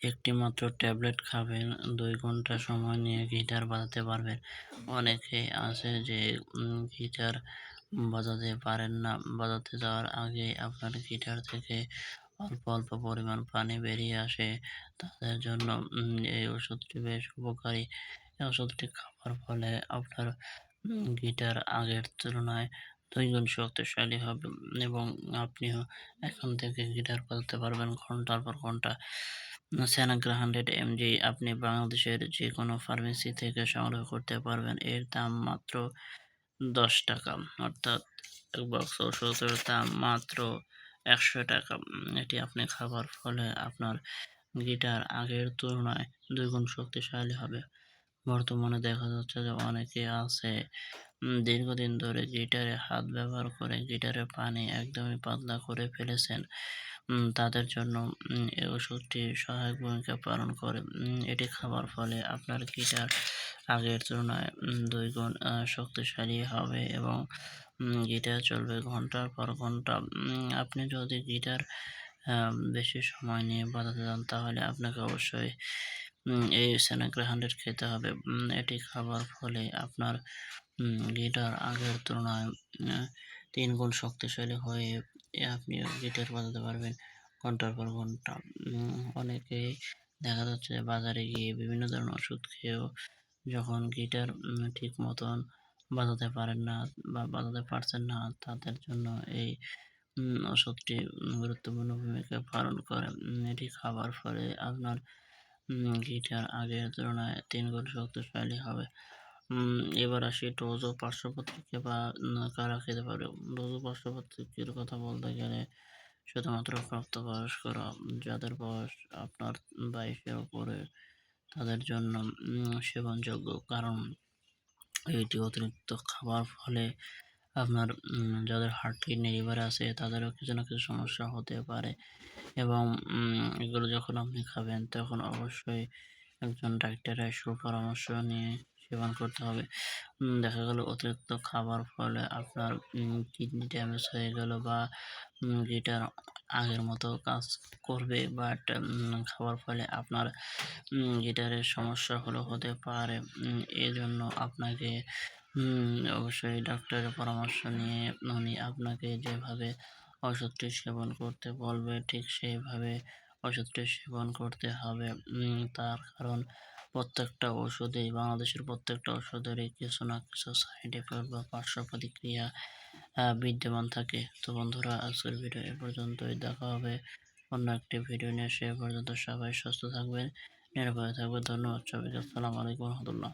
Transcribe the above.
একটি মাত্র ট্যাবলেট খাবেন, দুই ঘণ্টা সময় নিয়ে গিটার বাজাতে পারবেন। অনেকে আছে যে গিটার বাজাতে পারেন না। বাজাতে যাওয়ার আগে আপনার গিটার থেকে অল্প অল্প পরিমাণ পানি বেরিয়ে আসে। তাদের জন্য এই ওষুধটি বেশ উপকারী। এই ওষুধটি খাওয়ার ফলে আপনার গিটার আগের তুলনায় দুই গুণ শক্তিশালী হবে এবং আপনিও এখন থেকে গিটার বাজাতে পারবেন ঘণ্টার পর ঘণ্টা। স্যানাগ্রা হান্ড্রেড এমজি আপনি বাংলাদেশের যে কোনো ফার্মেসি থেকে সংগ্রহ করতে পারবেন। এর দাম মাত্র দশ টাকা। অর্থাৎ এক বক্স ওষুধের দাম মাত্র একশো টাকা। এটি আপনি খাবার ফলে আপনার গিটার আগের তুলনায় দুই গুণ শক্তিশালী হবে। বর্তমানে দেখা যাচ্ছে যে অনেকে আছে দীর্ঘদিন ধরে গিটারে হাত ব্যবহার করে গিটারে পানি একদমই পাতলা করে ফেলেছেন। তাদের জন্য এই ওষুধটি সহায়ক ভূমিকা পালন করে। এটি খাবার ফলে আপনার গিটার আগের তুলনায় দুই গুণ শক্তিশালী হবে এবং গিটার চলবে ঘণ্টার পর ঘণ্টা। আপনি যদি গিটার বেশি সময় নিয়ে বাজাতে যান, তাহলে আপনাকে অবশ্যই এই সেনাগ্রা হান্ড্রেড খেতে হবে। এটি খাবার ফলে আপনার গিটার আগের তুলনায় তিন গুণ শক্তিশালী হয়ে আপনি গিটার বাজাতে পারবেন ঘণ্টার পর ঘণ্টা। অনেকেই দেখা যাচ্ছে বাজারে গিয়ে বিভিন্ন ধরনের ওষুধ খেয়েও যখন গিটার ঠিক মতন বাজাতে পারেন না বা বাজাতে পারছেন না, তাদের জন্য এই ওষুধটি গুরুত্বপূর্ণ ভূমিকা পালন করে। এটি খাবার ফলে আপনার গিটার আগের তুলনায় তিন গুণ শক্তিশালী হবে। এবার আসি ডোজো পার্শ্বপ্রতিক্রিয়া বা কারা খেতে পারে? ডোজো পার্শ্বপ্রতিক্রিয়ার কথা বলতে গেলে শুধুমাত্র প্রাপ্তবয়স্করা যাদের বয়স আপনার বাইশের উপরে, তাদের জন্য সেবনযোগ্য। কারণ এটি অতিরিক্ত খাবার ফলে আপনার যাদের হার্ট কিডনি, লিভার আছে, তাদেরও কিছু না কিছু সমস্যা হতে পারে। এবং এগুলো যখন আপনি খাবেন, তখন অবশ্যই একজন ডাক্তারের সুপরামর্শ নিয়ে সেবন করতে হবে। দেখা গেল অতিরিক্ত খাবার ফলে আপনার কিডনি ড্যামেজ হয়ে গেল বা গিটার আগের মতো কাজ করবে বাট খাবার ফলে আপনার গিটারের সমস্যা হলো হতে পারে। এই জন্য আপনাকে অবশ্যই ডাক্তারের পরামর্শ নিয়ে উনি আপনাকে যেভাবে ওষুধটি সেবন করতে বলবে ঠিক সেইভাবে ওষুধটি সেবন করতে হবে। তার কারণ প্রত্যেকটা ওষুধেই বাংলাদেশের প্রত্যেকটা ওষুধেরই কিছু না কিছু সাইড এফেক্ট বা পার্শ্ব প্রতিক্রিয়া বিদ্যমান থাকে। তো বন্ধুরা, আজকের ভিডিও এ পর্যন্তই। দেখা হবে অন্য একটি ভিডিও নিয়ে। সে পর্যন্ত সবাই সুস্থ থাকবেন, নিরাপদে থাকবে ধন্যবাদ সবাইকে। আসসালামু আলাইকুম রহমতুল্লাহ।